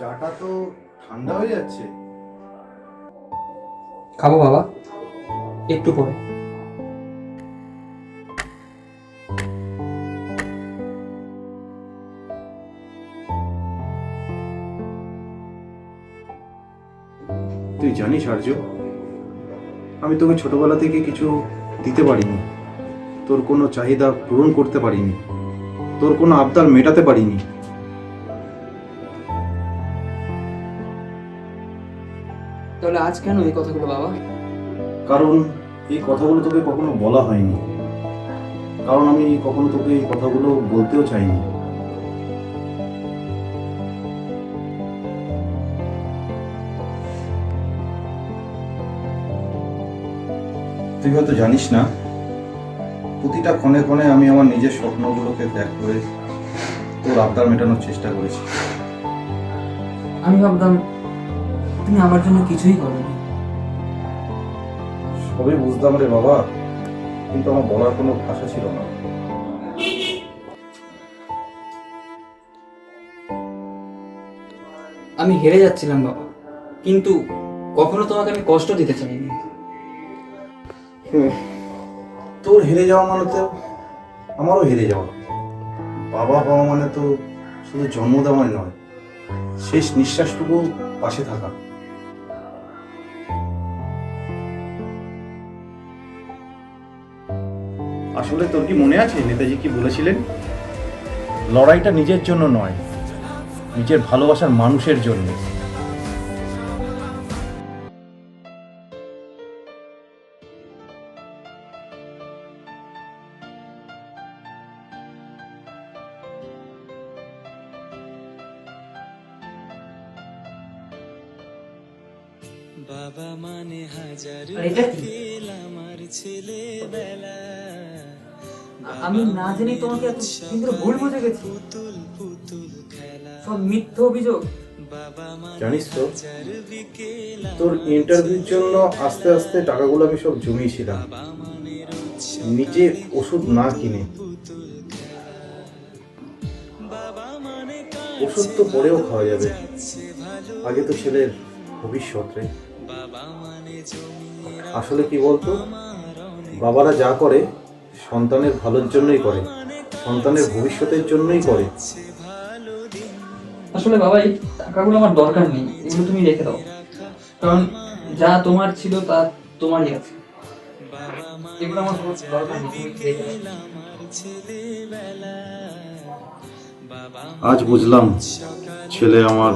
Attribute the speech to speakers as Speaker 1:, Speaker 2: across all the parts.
Speaker 1: চাটা তো ঠান্ডা হয়ে যাচ্ছে।
Speaker 2: খাব বাবা। একটু পরে।
Speaker 1: তুই জানিস আর্য আমি তোকে ছোটবেলা থেকে কিছু দিতে পারিনি। তোর কোনো চাহিদা পূরণ করতে পারিনি। তোর কোনো আবদার মেটাতে পারিনি।
Speaker 2: তাহলে আজ কেন এই কথাগুলো বাবা?
Speaker 1: কারণ এই কথাগুলো তোকে কখনো বলা হয়নি। কারণ আমি কখনো তোকে এই কথাগুলো বলতেও চাইনি। তুই হয়তো জানিস না প্রতিটা ক্ষণে ক্ষণে আমি আমার নিজের স্বপ্নগুলোকে ত্যাগ করে তোর আবদার মেটানোর চেষ্টা করেছি।
Speaker 2: আমি ভাবতাম তুমি আমার জন্য কিছুই করোনি।
Speaker 1: সবই বুঝতাম রে বাবা কিন্তু আমার বলার কোনো ভাষা ছিল না।
Speaker 2: আমি হেরে যাচ্ছিলাম বাবা কিন্তু কখনো তোমাকে আমি কষ্ট দিতে চাইনি।
Speaker 1: তোর হেরে যাওয়া মানে তো আমারও হেরে যাওয়া। বাবা বাবা মানে তো শুধু জন্ম দেওয়াই নয় শেষ নিঃশ্বাসটুকু পাশে থাকা। আসলে তোর কি মনে আছে? নেতাজি কি বলেছিলেন? লড়াইটা নিজের জন্য নয় নিজের ভালোবাসার মানুষের জন্য।
Speaker 3: বাবা মানে হাজার? আমার ছেলেবেলা।
Speaker 2: আমি না জেনেই তোমাকে এত কিন্তু ভুল বুঝে গেছি। সব মিথ্যে অভিযোগ।
Speaker 1: জানিস তো, তোর ইন্টারভিউর জন্য আস্তে আস্তে টাকাগুলো আমি সব জমিয়েছিলাম। নিজে ওষুধ না কিনে। ওষুধ তো পরেও খাওয়া যাবে। আগে তো ছেলের ভবিষ্যৎ রে। আসলে কি বলতো, বাবারা যা করে সন্তানের ভালোর জন্যই করে সন্তানের ভবিষ্যতের জন্যই করে।
Speaker 2: আসলে বাবা এই টাকাগুলো আমার দরকার নেই এগুলো তুমি রেখে দাও। কারণ যা তোমার ছিল তা তোমারই আছে। এগুলো আমার দরকার নেই
Speaker 1: আজ বুঝলাম ছেলে আমার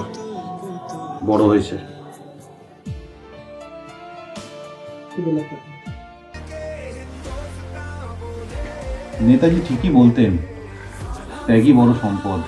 Speaker 1: বড় হয়েছে। নেতাজি ঠিকই বলতেন ত্যাগই বড় সম্পদ।